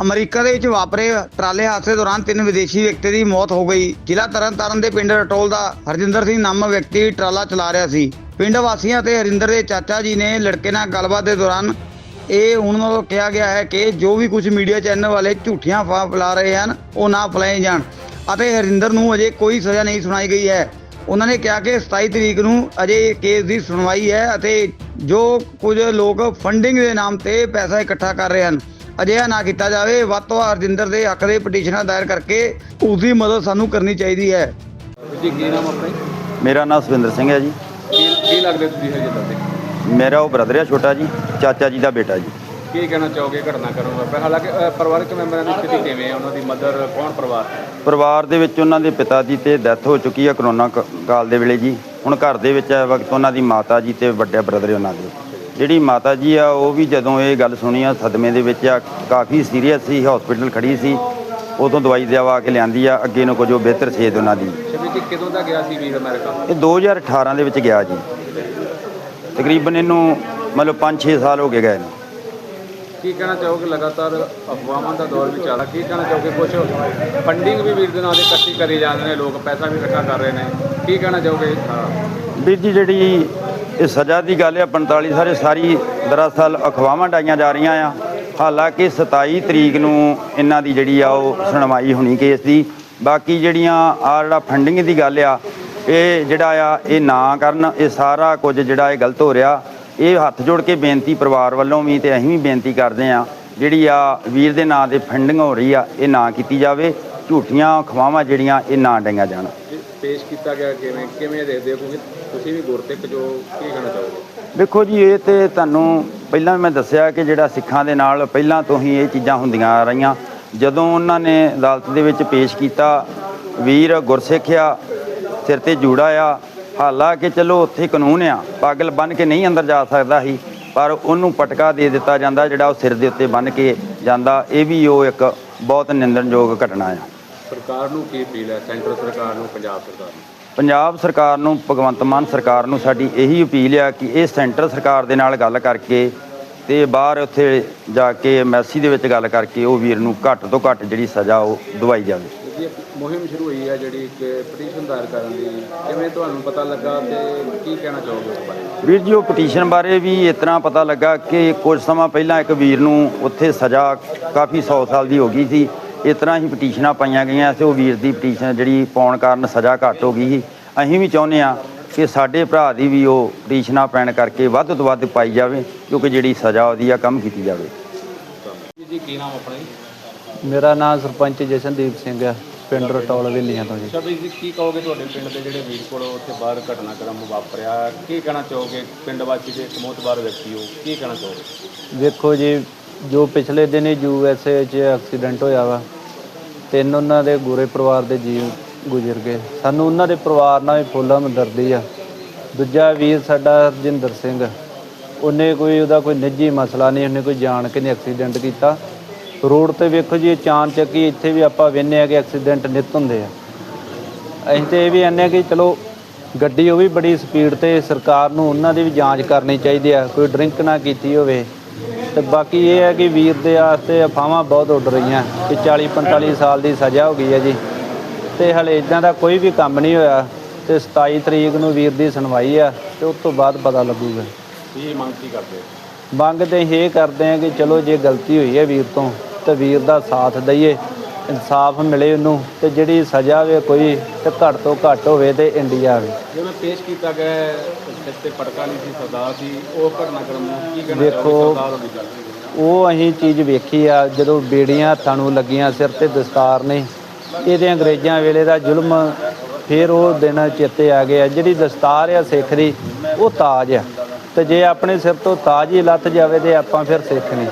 America ਦੇ ਵਿੱਚ ਵਾਪਰੇ ਟਰਾਲੇ ਹਾਦਸੇ ਦੌਰਾਨ ਤਿੰਨ ਵਿਦੇਸ਼ੀ ਵਿਅਕਤੀ ਦੀ ਮੌਤ ਹੋ ਗਈ। ਜ਼ਿਲ੍ਹਾ ਤਰਨਤਾਰਨ ਦੇ ਪਿੰਡ ਰਟੋਲ ਦਾ ਹਰਜਿੰਦਰ ਸਿੰਘ ਨਾਮਕ ਵਿਅਕਤੀ ਟਰਾਲਾ ਚਲਾ ਰਿਹਾ ਸੀ। ਪਿੰਡ ਵਾਸੀਆਂ ਤੇ ਹਰਿੰਦਰ ਦੇ ਚਾਚਾ ਜੀ ਨੇ ਲੜਕੇ ਨਾਲ ਗੱਲਬਾਤ ਦੇ ਦੌਰਾਨ ਇਹ ਉਹਨਾਂ ਨੂੰ ਕਿਹਾ ਗਿਆ ਹੈ ਕਿ ਜੋ ਵੀ ਕੁਝ ਮੀਡੀਆ ਚੈਨਲ ਵਾਲੇ ਝੂਠੀਆਂ ਅਫਵਾਹ ਫੈਲਾ ਰਹੇ ਹਨ, ਉਹ ਨਾ ਫੈਲਾਏ ਜਾਣ ਅਤੇ ਹਰਿੰਦਰ ਨੂੰ ਅਜੇ ਕੋਈ ਸਜ਼ਾ ਨਹੀਂ ਸੁਣਾਈ ਗਈ ਹੈ। ਉਹਨਾਂ ਨੇ ਕਿਹਾ ਕਿ 27 ਤਰੀਕ ਨੂੰ ਅਜੇ ਕੇਸ ਦੀ ਸੁਣਵਾਈ ਹੈ ਅਤੇ ਜੋ ਕੁਝ ਲੋਕ ਫੰਡਿੰਗ ਦੇ ਨਾਮ ਤੇ ਪੈਸਾ ਇਕੱਠਾ ਕਰ ਰਹੇ ਹਨ ਅਜਿਹਾ ਨਾ ਕੀਤਾ ਜਾਵੇ। ਵੱਧ ਤੋਂ ਵੱਧ ਹਰਜਿੰਦਰ ਦੇ ਹੱਕ ਦੇ ਪਟੀਸ਼ਨਾਂ ਦਾਇਰ ਕਰਕੇ ਉਸ ਦੀ ਮਦਦ ਸਾਨੂੰ ਕਰਨੀ ਚਾਹੀਦੀ ਹੈ। ਜੀ ਕੀ ਨਾਮ ਆਪਣਾ ਜੀ? ਮੇਰਾ ਨਾਮ ਸੁਵਿੰਦਰ ਸਿੰਘ ਹੈ ਜੀ। ਕੀ ਕੀ ਲੱਗਦੇ ਤੁਸੀਂ ਹਰਜਿੰਦਰ ਦੇ ਮੇਰਾ ਉਹ ਬ੍ਰਦਰ ਹੈ ਛੋਟਾ ਜੀ ਚਾਚਾ ਜੀ ਦਾ ਬੇਟਾ ਜੀ। ਕੀ ਕਹਿਣਾ ਚਾਹੋਗੇ ਘਟਨਾ ਕਰਨ ਵਾਪਰ ਹਾਲਾਂਕਿ ਅ, ਪਰਿਵਾਰਕ ਮੈਂਬਰਾਂ ਦੀ ਸਥਿਤੀ ਕਿਵੇਂ ਹੈ ਉਹਨਾਂ ਦੀ ਮਦਰ ਕੌਣ ਪਰਿਵਾਰ? ਹੈ ਪਰਿਵਾਰ ਦੇ ਵਿੱਚ ਉਹਨਾਂ ਦੇ ਪਿਤਾ ਜੀ ਤੇ ਡੈਥ ਹੋ ਚੁੱਕੀ ਹੈ ਕਰੋਨਾ ਕ- ਕਾਲ ਦੇ ਵੇਲੇ ਜੀ। ਹੁਣ ਘਰ ਦੇ ਵਿੱਚ ਇਸ ਵਕਤ ਉਹਨਾਂ ਦੀ ਮਾਤਾ ਜੀ ਤੇ ਵੱਡੇ ਬ੍ਰਦਰ ਉਹਨਾਂ ਦੇ। ਜਿਹੜੀ ਮਾਤਾ ਜੀ ਆ ਉਹ ਵੀ ਜਦੋਂ ਇਹ ਗੱਲ ਸੁਣੀ ਆ ਸਦਮੇ ਦੇ ਵਿੱਚ ਆ ਕਾਫੀ ਸੀਰੀਅਸ ਸੀ ਹਸਪੀਟਲ ਖੜੀ ਸੀ ਉਦੋਂ ਦਵਾਈ ਦਵਾ ਕੇ ਲਿਆਂਦੀ ਆ ਅੱਗੇ ਨੂੰ ਕੁਝ ਬਿਹਤਰ ਸੇਧ ਉਹਨਾਂ ਦੀ। ਜੀ ਕਦੋਂ ਦਾ ਗਿਆ ਸੀ ਵੀਰ ਅਮਰੀਕਾ? ਇਹ 2018 ਦੇ ਵਿੱਚ ਗਿਆ ਜੀ। ਤਕਰੀਬਨ ਇਹਨੂੰ ਮਤਲਬ 5-6 ਸਾਲ ਹੋ ਗਏ ਗਏ ਨੇ। ਕੀ ਕਹਿਣਾ ਚਾਹੋਗੇ ਲਗਾਤਾਰ ਅਫਵਾਹਾਂ ਦਾ ਦੌਰ ਵੀ ਚੱਲ ਰਿਹਾ? ਕੀ ਕਹਿਣਾ ਚਾਹੋਗੇ ਕੁਝ ਫੰਡਿੰਗ ਵੀ ਵੀਰ ਦੇ ਨਾਂ ਦੇ ਇਕੱਠੀ ਕਰੀ ਜਾਂਦੇ ਨੇ ਲੋਕ ਪੈਸਾ ਵੀ ਇਕੱਠਾ ਕਰ ਰਹੇ ਨੇ। ਕੀ ਕਹਿਣਾ ਚਾਹੋਗੇ। ਵੀਰ ਜੀ ਜਿਹੜੀ ਇਹ ਸਜ਼ਾ ਦੀ ਗੱਲ ਆ 45 ਸਾਰੇ ਸਾਰੀ ਦਰਅਸਲ ਅਖਵਾਵਾਂ ਡਾਈਆਂ ਜਾ ਰਹੀਆਂ ਆ। ਹਾਲਾਂਕਿ 27 ਤਰੀਕ ਨੂੰ ਇਹਨਾਂ ਦੀ ਜਿਹੜੀ ਆ, ਉਹ ਸੁਣਵਾਈ ਹੋਣੀ ਕੇਸ ਦੀ। ਬਾਕੀ ਜਿਹੜੀਆਂ ਆ ਜਿਹੜਾ ਫੰਡਿੰਗ ਦੀ ਗੱਲ ਆ, ਇਹ ਜਿਹੜਾ ਆ, ਇਹ ਨਾ ਕਰਨ, ਇਹ ਸਾਰਾ ਕੁਝ ਜਿਹੜਾ ਇਹ ਗਲਤ ਹੋ ਰਿਹਾ। ਇਹ ਹੱਥ ਜੋੜ ਕੇ ਬੇਨਤੀ ਪਰਿਵਾਰ ਵੱਲੋਂ ਵੀ ਤੇ ਅਸੀਂ ਵੀ ਬੇਨਤੀ ਕਰਦੇ ਆ ਜਿਹੜੀ ਆ ਵੀਰ ਦੇ ਨਾਂ ਦੇ ਫੰਡਿੰਗ ਹੋ ਰਹੀ ਆ, ਇਹ ਨਾ ਕੀਤੀ ਜਾਵੇ। ਝੂਠੀਆਂ ਅਖਵਾਵਾਂ ਜਿਹੜੀਆਂ, ਇਹ ਨਾ ਡਾਈਆਂ ਜਾਣ। ਪੇਸ਼ ਕੀਤਾ ਗਿਆ, ਕਿਵੇਂ ਕਿਵੇਂ ਦੇਖਦੇ ਹੋ? ਕਿਉਂਕਿ ਤੁਸੀਂ ਵੀ ਗੁਰਸਿੱਖ ਜੋ, ਕੀ ਕਹਿਣਾ ਚਾਹੋਗੇ? ਵੇਖੋ ਜੀ, ਇਹ ਤੇ ਤੁਹਾਨੂੰ ਪਹਿਲਾਂ ਮੈਂ ਦੱਸਿਆ ਕਿ ਜਿਹੜਾ ਸਿੱਖਾਂ ਦੇ ਨਾਲ ਪਹਿਲਾਂ ਤੋਂ ਹੀ ਇਹ ਚੀਜ਼ਾਂ ਹੁੰਦੀਆਂ ਆ ਰਹੀਆਂ। ਜਦੋਂ ਉਹਨਾਂ ਨੇ ਅਦਾਲਤ ਦੇ ਵਿੱਚ ਪੇਸ਼ ਕੀਤਾ, ਵੀਰ ਗੁਰਸਿੱਖ ਆ, ਸਿਰ ਤੇ ਜੂੜਾ ਆ, ਹਾਲਾਂਕਿ ਚਲੋ ਉੱਥੇ ਕਾਨੂੰਨ ਆ, ਪਾਗਲ ਬਨ ਕੇ ਨਹੀਂ ਅੰਦਰ ਜਾ ਸਕਦਾ ਸੀ, ਪਰ ਉਹਨੂੰ ਪਟਕਾ ਦੇ ਦਿੱਤਾ ਜਾਂਦਾ, ਜਿਹੜਾ ਉਹ ਸਿਰ ਦੇ ਉੱਤੇ ਬੰਨ ਕੇ ਜਾਂਦਾ, ਇਹ ਵੀ ਉਹ ਇੱਕ ਬਹੁਤ ਨਿੰਦਣਯੋਗ ਘਟਨਾ ਆ। ਸਰਕਾਰ ਨੂੰ ਕੀ ਅਪੀਲ ਹੈ? ਸੈਂਟਰ ਸਰਕਾਰ ਨੂੰ ਪੰਜਾਬ ਸਰਕਾਰ ਨੂੰ? ਪੰਜਾਬ ਸਰਕਾਰ ਨੂੰ ਭਗਵੰਤ ਮਾਨ ਸਰਕਾਰ ਨੂੰ ਸਾਡੀ ਇਹੀ ਅਪੀਲ ਆ ਕਿ ਇਹ ਸੈਂਟਰ ਸਰਕਾਰ ਦੇ ਨਾਲ ਗੱਲ ਕਰਕੇ ਤੇ ਬਾਹਰ ਉੱਥੇ ਜਾ ਕੇ ਐਮਐਸਸੀ ਦੇ ਵਿੱਚ ਗੱਲ ਕਰਕੇ ਉਹ ਵੀਰ ਨੂੰ ਘੱਟ ਤੋਂ ਘੱਟ ਜਿਹੜੀ ਸਜ਼ਾ ਉਹ ਦਵਾਈ ਜਾਵੇ। ਜੀ ਮੁਹਿੰਮ ਸ਼ੁਰੂ ਹੋਈ ਹੈ ਜਿਹੜੀ ਕਿ ਪਟੀਸ਼ਨ ਦਾਇਰ ਕਰਨ ਦੀ। ਕਿਵੇਂ ਤੁਹਾਨੂੰ ਪਤਾ ਲੱਗਾ ਤੇ ਕੀ ਕਹਿਣਾ ਚਾਹੋਗੇ ਉਸ ਬਾਰੇ? ਵੀਰ ਜੀ ਉਹ ਪਟੀਸ਼ਨ ਬਾਰੇ ਵੀ ਇਸ ਤਰ੍ਹਾਂ ਪਤਾ ਲੱਗਾ ਕਿ ਕੁਝ ਸਮਾਂ ਪਹਿਲਾਂ ਇੱਕ ਵੀਰ ਨੂੰ ਉੱਥੇ ਸਜ਼ਾ ਕਾਫੀ 100 ਸਾਲ ਦੀ ਹੋ ਗਈ ਸੀ। ਇਸ ਤਰ੍ਹਾਂ ਹੀ ਪਟੀਸ਼ਨਾਂ ਪਾਈਆਂ ਗਈਆਂ ਸੀ ਉਹ ਵੀਰ ਦੀ ਪਟੀਸ਼ਨ ਜਿਹੜੀ ਪਾਉਣ ਕਾਰਨ ਸਜ਼ਾ ਘੱਟ ਹੋ ਗਈ ਸੀ। ਅਸੀਂ ਵੀ ਚਾਹੁੰਦੇ ਆ ਕਿ ਸਾਡੇ ਭਰਾ ਦੀ ਵੀ ਉਹ ਪਟੀਸ਼ਨਾਂ ਪੈਣ ਕਰਕੇ ਵੱਧ ਤੋਂ ਵੱਧ ਪਾਈ ਜਾਵੇ ਕਿਉਂਕਿ ਜਿਹੜੀ ਸਜ਼ਾ ਉਹਦੀ ਆ ਕੰਮ ਕੀਤੀ ਜਾਵੇ। ਜੀ ਕੀ ਨਾਮ ਆਪਣਾ ਜੀ? ਮੇਰਾ ਨਾਮ ਸਰਪੰਚ ਜਸ਼ਨਦੀਪ ਸਿੰਘ ਹੈ ਪਿੰਡ ਰਟੌਲ ਵੇਲੀਆਂ ਤੋਂ ਜੀ। ਸ਼ਬੀ ਜੀ ਕੀ ਕਹੋਗੇ ਤੁਹਾਡੇ ਪਿੰਡ ਦੇ ਜਿਹੜੇ ਵੀਰ ਕੋਲ ਉੱਥੇ ਬਾਹਰ ਘਟਨਾਕ੍ਰਮ ਵਾਪਰਿਆ? ਕੀ ਕਹਿਣਾ ਚਾਹੋਗੇ ਪਿੰਡ ਵਾਸੀ ਦੇ ਇੱਕ ਮੋਤਬਾਰ ਵਿਅਕਤੀ ਹੋ ਕੀ ਕਹਿਣਾ ਚਾਹੋਗੇ? ਵੇਖੋ ਜੀ ਜੋ ਪਿਛਲੇ ਦਿਨ ਯੂ ਐਸ ਏ 'ਚ ਐਕਸੀਡੈਂਟ ਹੋਇਆ ਵਾ ਤਿੰਨ ਉਹਨਾਂ ਦੇ ਗੋਰੇ ਪਰਿਵਾਰ ਦੇ ਜੀਵ ਗੁਜ਼ਰ ਗਏ। ਸਾਨੂੰ ਉਹਨਾਂ ਦੇ ਪਰਿਵਾਰ ਨਾਲ ਵੀ ਫੁੱਲ ਹਮਦਰਦੀ ਆ। ਦੂਜਾ ਵੀਰ ਸਾਡਾ ਹਰਜਿੰਦਰ ਸਿੰਘ। ਉਹਨੇ ਕੋਈ, ਉਹਦਾ ਕੋਈ ਨਿੱਜੀ ਮਸਲਾ ਨਹੀਂ, ਉਹਨੇ ਕੋਈ ਜਾਣ ਕੇ ਨਹੀਂ ਐਕਸੀਡੈਂਟ ਕੀਤਾ। ਰੋਡ ਤੇ ਵੇਖੋ ਜੀ ਚਾਨ ਚੱਕੀ, ਇੱਥੇ ਵੀ ਆਪਾਂ ਵੇਖਦੇ ਆ ਕਿ ਐਕਸੀਡੈਂਟ ਨਿਤ ਹੁੰਦੇ ਆ। ਅਸੀਂ ਤੇ ਇਹ ਵੀ ਆਨੇ ਕਿ ਚਲੋ, ਗੱਡੀ ਉਹ ਵੀ ਬੜੀ ਸਪੀਡ ਤੇ ਸਰਕਾਰ ਨੂੰ ਉਹਨਾਂ ਦੀ ਵੀ ਜਾਂਚ ਕਰਨੀ ਚਾਹੀਦੀ ਆ। ਕੋਈ ਡਰਿੰਕ ਨਾ ਕੀਤੀ ਹੋਵੇ। ਤੇ ਬਾਕੀ ਇਹ ਹੈ ਕਿ ਵੀਰ ਦੇ ਵਾਸਤੇ ਅਫਵਾਹਾਂ ਬਹੁਤ ਉੱਡ ਰਹੀਆਂ ਕਿ 40 45 ਸਾਲ ਦੀ ਸਜ਼ਾ ਹੋ ਗਈ ਹੈ ਜੀ। ਤੇ ਹਲੇ ਇਦਾਂ ਦਾ ਕੋਈ ਵੀ ਕੰਮ ਨਹੀਂ ਹੋਇਆ ਤੇ 27 ਤਰੀਕ ਨੂੰ ਵੀਰ ਦੀ ਸੁਣਵਾਈ ਆ ਤੇ ਉਸ ਤੋਂ ਬਾਅਦ ਪਤਾ ਲੱਗੂਗਾ। ਕੀ ਮੰਗ ਕੀ ਕਰਦੇ? ਮੰਗ ਤੇ ਇਹ ਕਰਦੇ ਆ ਕਿ ਚਲੋ ਜੇ ਗਲਤੀ ਹੋਈ ਹੈ ਵੀਰ ਤੋਂ ਤੇ ਵੀਰ ਦਾ ਸਾਥ ਦਈਏ। ਇਨਸਾਫ ਮਿਲੇ ਉਹਨੂੰ ਤੇ ਜਿਹੜੀ ਸਜ਼ਾ ਵੇ ਕੋਈ ਤੇ ਘੱਟ ਤੋਂ ਘੱਟ ਹੋਵੇ ਤੇ ਇੰਡੀਆ ਆਵੇ ਜਿਵੇਂ ਪੇਸ਼ ਕੀਤਾ ਗਿਆ ਇਸ ਤੇ ਪਟਕਾ ਨਹੀਂ ਸੀ ਸਰਦਾਰ ਸੀ ਉਹ ਘਟਨਾਕ੍ਰਮ ਕੀ ਕਹਿਣਾ ਦੇਖੋ, ਦੀ ਉਹ ਅਸੀਂ ਚੀਜ਼ ਵੇਖੀ ਆ ਜਦੋਂ ਬੇੜੀਆਂ ਹੱਥਾਂ ਨੂੰ ਲੱਗੀਆਂ ਸਿਰ ਤੇ ਦਸਤਾਰ ਨੇ ਇਹਦੇ ਅੰਗਰੇਜ਼ਾਂ ਵੇਲੇ ਦਾ ਜ਼ੁਲਮ ਫਿਰ ਉਹ ਦਿਨ ਚੇਤੇ ਆ ਗਏ ਆ। ਜਿਹੜੀ ਦਸਤਾਰ ਆ ਸਿੱਖ ਦੀ ਉਹ ਤਾਜ ਆ। ਤੇ ਜੇ ਆਪਣੇ ਸਿਰ ਤੋਂ ਤਾਜ ਹੀ ਲੱਥ ਜਾਵੇ ਤੇ ਆਪਾਂ ਫਿਰ ਸਿੱਖ ਨਹੀਂ